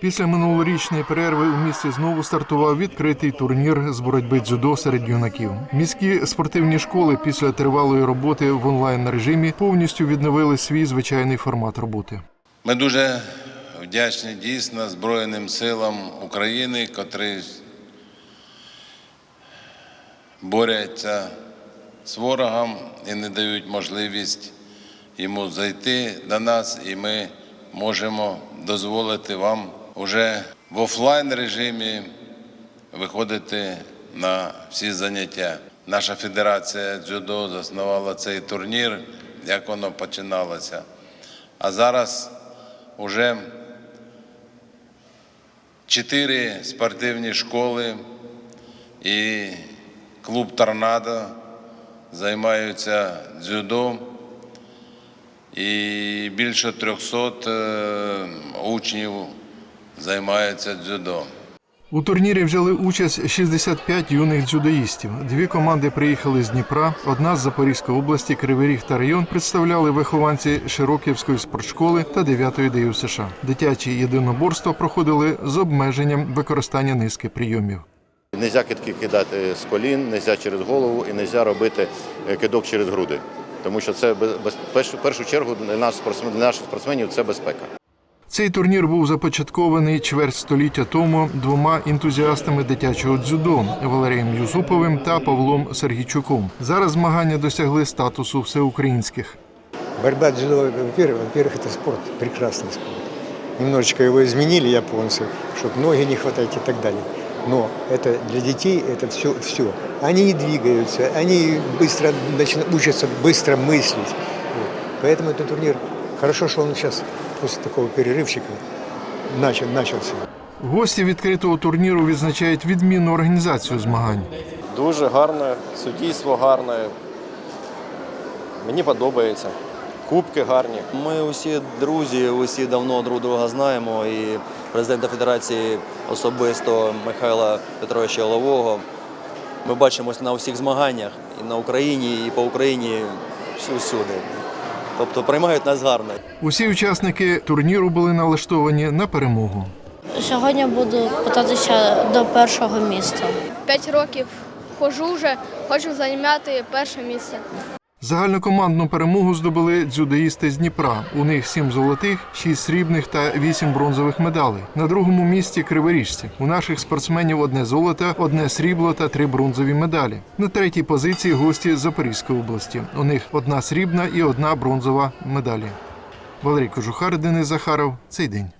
Після минулорічної перерви у місті знову стартував відкритий турнір з боротьби дзюдо серед юнаків. Міські спортивні школи після тривалої роботи в онлайн режимі повністю відновили свій звичайний формат роботи. Ми дуже вдячні дійсно Збройним силам України, котрі борються з ворогом і не дають можливість йому зайти до нас, і ми можемо дозволити вам уже в офлайн режимі виходити на всі заняття. Наша федерація дзюдо заснувала цей турнір, як воно починалося. А зараз вже чотири спортивні школи і клуб Торнадо займаються дзюдо. І більше 300 е, учнів займаються дзюдо. У турнірі взяли участь 65 юних дзюдоїстів. Дві команди приїхали з Дніпра. Одна з Запорізької області, Кривий Ріг та район представляли вихованці Широківської спортшколи та 9-ї ДЮ США. Дитячі єдиноборства проходили з обмеженням використання низки прийомів. Нельзя кидки кидати з колін, нельзя через голову і нельзя робити е, кидок через груди. Тому що це в першу чергу для наших спортсмен- для наших спортсменів це безпека. Цей турнір був започаткований чверть століття тому двома ентузіастами дитячого дзюдо Валерієм Юсуповим та Павлом Сергійчуком. Зараз змагання досягли статусу всеукраїнських. Борьба дзюдо, во-первых, во-первых, это спорт, прекрасный спорт. Немножечко его изменили японцы, чтобы ноги не хватать и так далее. Но это для детей это все, все. Они не двигаются, они быстро начинают, учатся быстро мыслить. Вот. Поэтому этот турнир, хорошо, что он сейчас после такого перерывчика начал, начался. Гості відкритого турніру відзначають відмінну організацію змагань. Дуже гарне, суддівство гарне. Мені подобається. Кубки гарні. Ми усі друзі, усі давно друг друга знаємо. І президента федерації особисто Михайла Петровича Лового. Ми бачимося на усіх змаганнях і на Україні, і по Україні всюди. Тобто приймають нас гарно. Усі учасники турніру були налаштовані на перемогу. Сьогодні буду питатися до першого міста. П'ять років ходжу вже, хочу займати перше місце. Загальнокомандну перемогу здобули дзюдоїсти з Дніпра. У них сім золотих, шість срібних та вісім бронзових медалей. На другому місці криворіжці. У наших спортсменів одне золото, одне срібло та три бронзові медалі. На третій позиції гості з Запорізької області. У них одна срібна і одна бронзова медалі. Валерій Кожухар, Денис Захаров. Цей день.